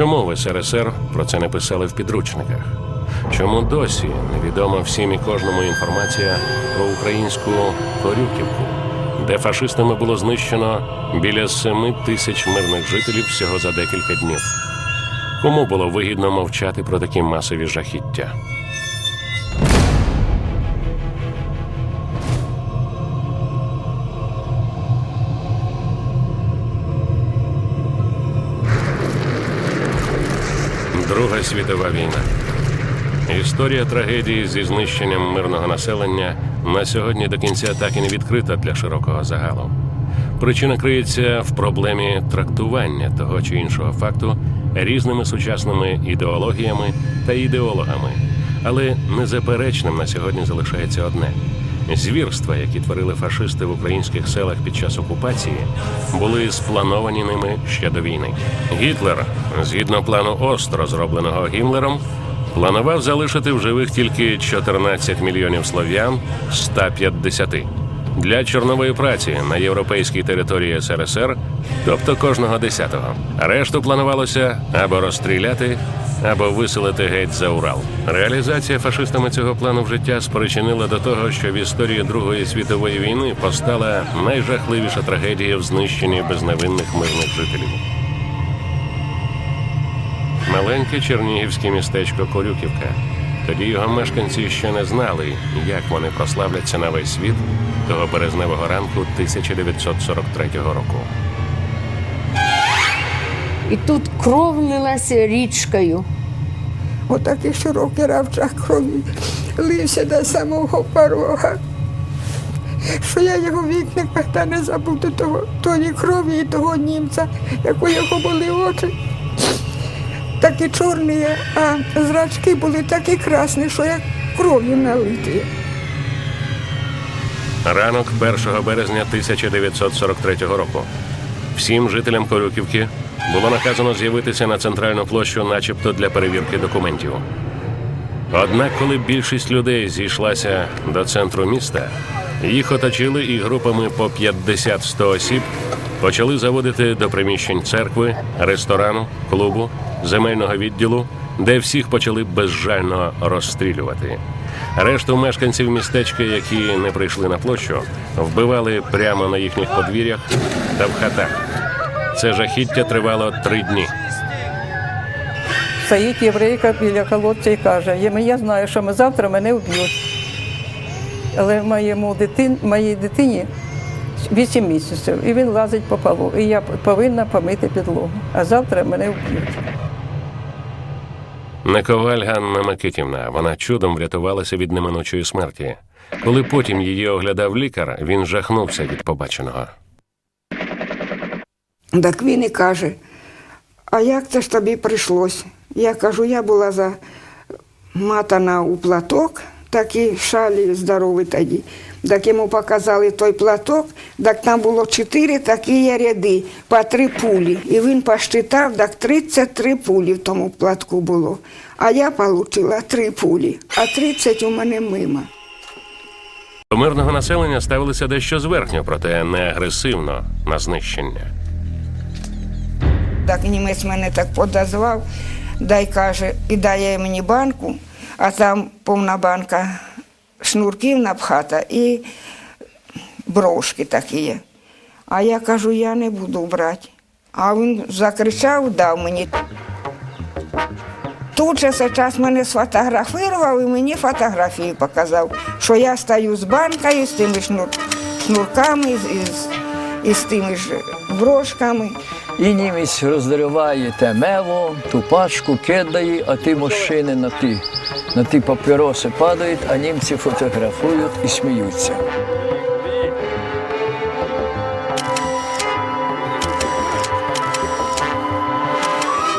Чому в СРСР про це не писали в підручниках? Чому досі невідома всім і кожному інформація про українську Корюківку, де фашистами було знищено біля семи тисяч мирних жителів всього за декілька днів? Кому було вигідно мовчати про такі масові жахіття? Світова війна. Історія трагедії зі знищенням мирного населення на сьогодні до кінця так і не відкрита для широкого загалу. Причина криється в проблемі трактування того чи іншого факту різними сучасними ідеологіями та ідеологами. Але незаперечним на сьогодні залишається одне: звірства, які творили фашисти в українських селах під час окупації, були сплановані ними ще до війни. Гітлер, згідно плану ОСТ, розробленого Гімлером, планував залишити в живих тільки 14 мільйонів слов'ян з 150 для чорнової праці на європейській території СРСР, тобто кожного десятого. Решту планувалося або розстріляти, або виселити геть за Урал. Реалізація фашистами цього плану в життя спричинила до того, що в історії Другої світової війни постала найжахливіша трагедія в знищенні безневинних мирних жителів. Маленьке чернігівське містечко Корюківка. Тоді його мешканці ще не знали, як вони прославляться на весь світ того березневого ранку 1943 року. І тут кров лилася річкою. Отакий широкий равчак крові лився до самого порога. Що я його вік ніколи не забуду того, тої крові і того німця, як у його були очі. Такі чорні, а зрачки були такі красні, що як кров'ю налиті. Ранок 1 березня 1943 року. Всім жителям Корюківки було наказано з'явитися на центральну площу, начебто для перевірки документів. Однак, коли більшість людей зійшлася до центру міста, їх оточили і групами по 50-100 осіб почали заводити до приміщень церкви, ресторану, клубу, земельного відділу, де всіх почали безжально розстрілювати. Решту мешканців містечка, які не прийшли на площу, вбивали прямо на їхніх подвір'ях та в хатах. Це жахіття тривало три дні. Стоїть єврейка біля колодця і каже, «Я- знаю, що ми завтра мене вб'ють. Але моєму дитин, моїй дитині 8 місяців, і він лазить по полу. І я повинна помити підлогу. А завтра мене вб'ють. Нековаль Ганна Микитівна. Вона чудом врятувалася від неминучої смерті. Коли потім її оглядав лікар, він жахнувся від побаченого. Так він і каже, а як це ж тобі прийшлось? Я кажу, я була заматана у платок, такі шалі здорові тоді. Так йому показали той платок, так там було чотири такі ряди, по три пулі. І він посчитав, так 33 пулі в тому платку було. А я отримала три пулі, а 30 у мене мимо. До мирного населення ставилися дещо зверхньо, проте не агресивно на знищення. Так німець мене так подозвав, дай каже, і дає мені банку, а там повна банка шнурків напхата і брошки такі. А я кажу, я не буду брати. А він закричав, дав мені. Тут же зараз мене сфотографував і мені фотографії показав, що я стою з банкою, з тими шнур, шнурками, з, і з тими ж брошками. І німець розриває те мево, ту пачку кидає, а ті мужчини на ті, на ті папіроси падають, а німці фотографують і сміються.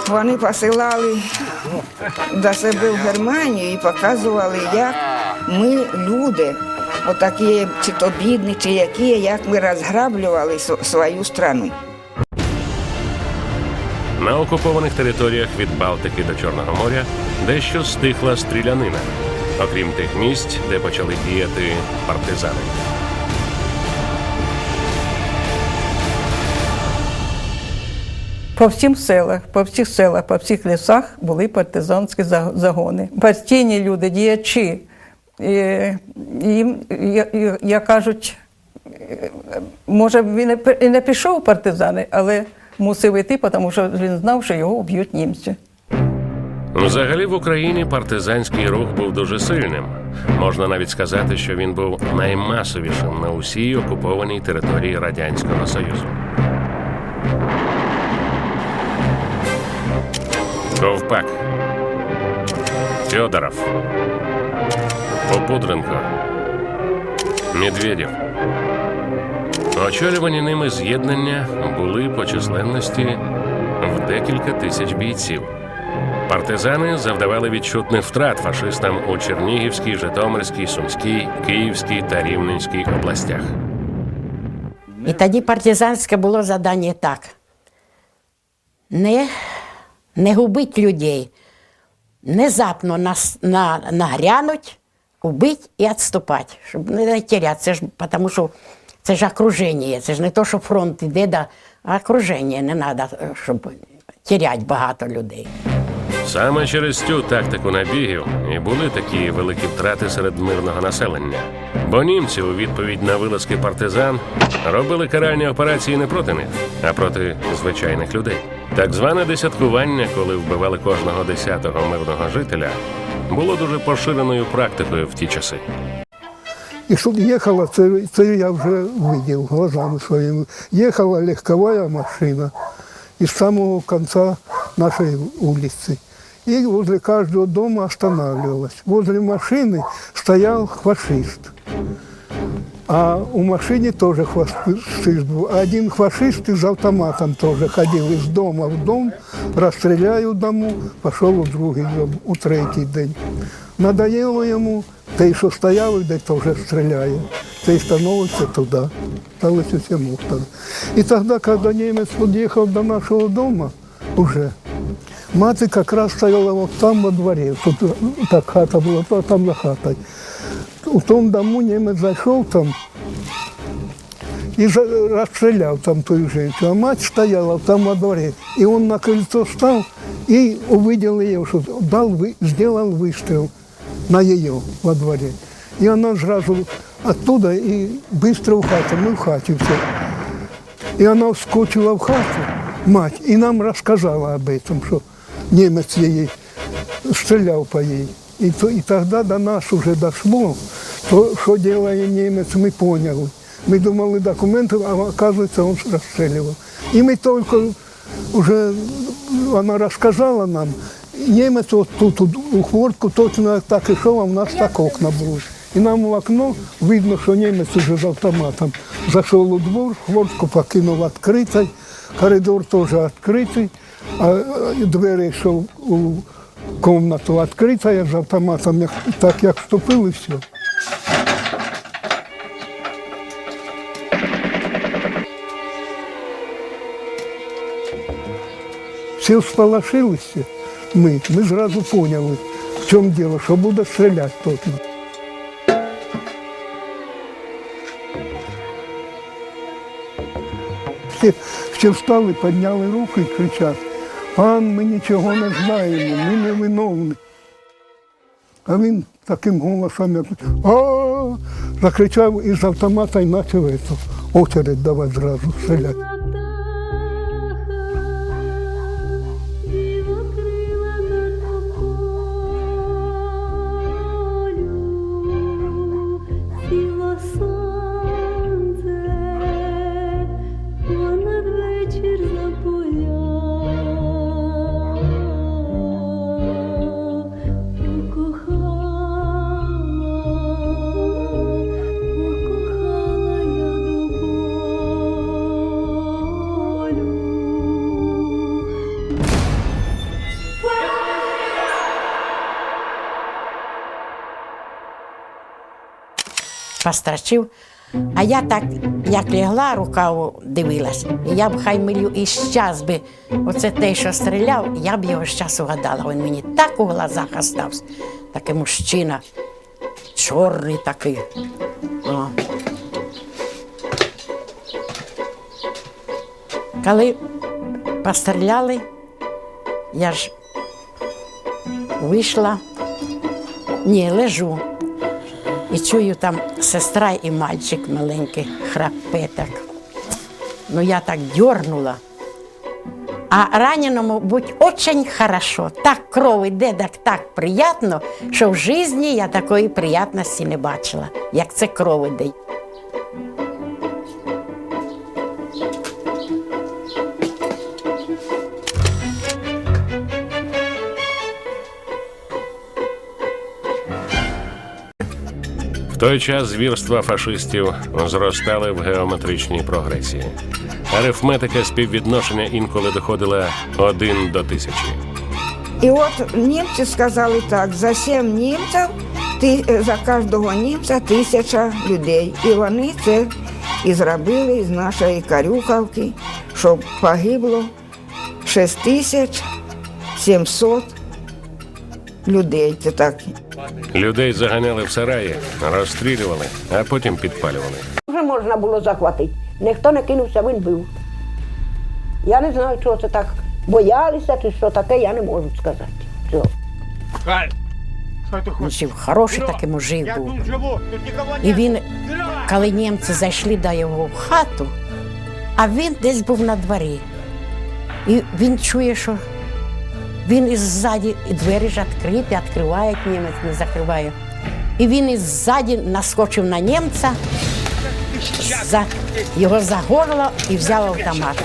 Вони посилали до себе в Германію і показували, як ми, люди, отакі, чи то бідні, чи які, як ми розграблювали свою страну. На окупованих територіях від Балтики до Чорного моря дещо стихла стрілянина, окрім тих місць, де почали діяти партизани. По всім селах, по всіх селах, по всіх лісах були партизанські загони. Партійні люди, діячі. Їм, я, я, я кажуть, е, може, він і не пішов партизани, але мусив йти, тому що він знав, що його вб'ють німці. Взагалі в Україні партизанський рух був дуже сильним. Можна навіть сказати, що він був наймасовішим на усій окупованій території Радянського Союзу. Ковпак, Федоров, Попудренко, Медведєв. Очолювані ними з'єднання були по численності в декілька тисяч бійців. Партизани завдавали відчутних втрат фашистам у Чернігівській, Житомирській, Сумській, Київській та Рівненській областях. І тоді партизанське було завдання так. Не, не губить людей, внезапно нас, на, нагрянуть, убить і відступати, щоб не теряти. Це ж, тому що це ж окруження, це ж не то, що фронт іде, а окруження не треба, щоб теряти багато людей. Саме через цю тактику набігів і були такі великі втрати серед мирного населення. Бо німці у відповідь на вилазки партизан робили каральні операції не проти них, а проти звичайних людей. Так зване десяткування, коли вбивали кожного десятого мирного жителя, було дуже поширеною практикою в ті часи. І щоб їхала, це, це я вже видів глазами своїми. Їхала легкова машина із самого кінця нашої вулиці. І возле каждого дома останавливалась. Возле машины стоял фашист. А у машины тоже фашист был. Один фашист из автоматом тоже ходил из дома в дом, розстріляю дому, пішов у другий дом, у третій день. Надоело йому, той, що стояв, де теж стріляє, той становиться туди. Сталося всьому. І тоді, коли німець під'їхав до нашого дому, уже, мати якраз стояла вот там во дворі. Тут так хата була, то там за хатой. У тому дому німець зайшов там, и расстрелял там ту женщину. А мать стояла там во дворе. И он на крыльцо встал и увидел ее, что дал, вы- сделал выстрел на ее во дворе. И она сразу оттуда и быстро в хату. Мы в хате все. И она вскочила в хату, мать, и нам рассказала об этом, что немец ей стрелял по ей. И, то, и тогда до нас уже дошло, то, что делает немец, мы поняли. Мы думали документы, а оказывается, он расстреливал. И мы только уже, она рассказала нам, немец вот тут у хвортку точно так и шел, а у нас так окна были. И нам в окно видно, что немец уже с автоматом зашел у двор, хвортку покинул открытой, коридор тоже открытый, а э, двери йшов у комнату відкрита, я з автоматом як- так як вступив і Все. Всполошилися ми, ми зразу поняли, в чому діло, що буде стріляти точно. Всі, всі встали, підняли руки і кричать, пан, ми нічого не знаємо, ми не виновні. А він таким голосом як а закричав із автомата і почав очередь давати зразу стріляти. Пострачив. А я так, як лягла, рукаву дивилась, я б хай милю і щас би, оце те, що стріляв, я б його щас угадала. Він мені так у глазах остався. Такий мужчина, чорний такий. О. Коли постріляли. Я ж вийшла, ні, лежу. І чую там сестра і мальчик маленький, храпе так. Ну я так дьорнула. А раненому будь очень хорошо. Так кров іде, так, так приятно, що в житті я такої приятності не бачила, як це кров іде. Той час звірства фашистів зростали в геометричній прогресії. Арифметика співвідношення інколи доходила один до тисячі. І от німці сказали так: за сім німців ти, е, за кожного німця тисяча людей. І вони це і зробили з нашої Карюхавки, щоб погибло 6700 людей. Це так. Людей заганяли в сараї, розстрілювали, а потім підпалювали. Вже можна було захватити. Ніхто не кинувся, він був. Я не знаю, чого це так боялися чи що таке, я не можу сказати. Цього. Жив хороший такий мужик був. І він, коли німці зайшли до його в хату, а він десь був на дворі. І він чує, що він іззаді, і двері ж відкриті, відкриває німець, не закриває. І він іззаді наскочив на німця, за, його за горло і взяв автомат.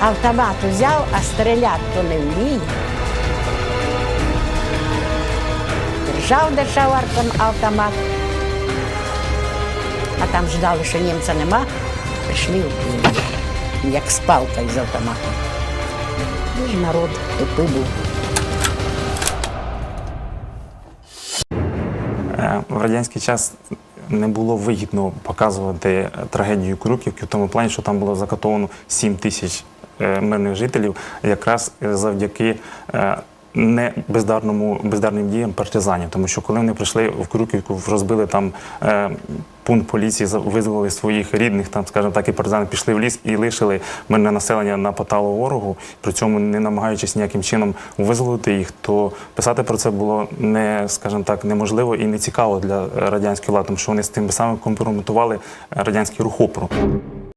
Автомат взяв, а стріляти то не вміє. Держав, держав автомат. А там ждали, що німця нема, прийшли вбили. як з палкою з автоматом. Ну, ж народ тупий був. Е, В радянський час не було вигідно показувати трагедію Крюківки в тому плані, що там було закатовано 7 тисяч мирних жителів, якраз е, завдяки е, не бездарному бездарним діям партизанів. Тому що коли вони прийшли в Крюківку, розбили там е, пункт поліції, визволили своїх рідних, там, скажімо так, і партизани пішли в ліс і лишили мирне населення на поталу ворогу, при цьому не намагаючись ніяким чином визволити їх, то писати про це було не, скажімо так, неможливо і не цікаво для е, радянської влади, тому що вони з тим самим компрометували радянський рух.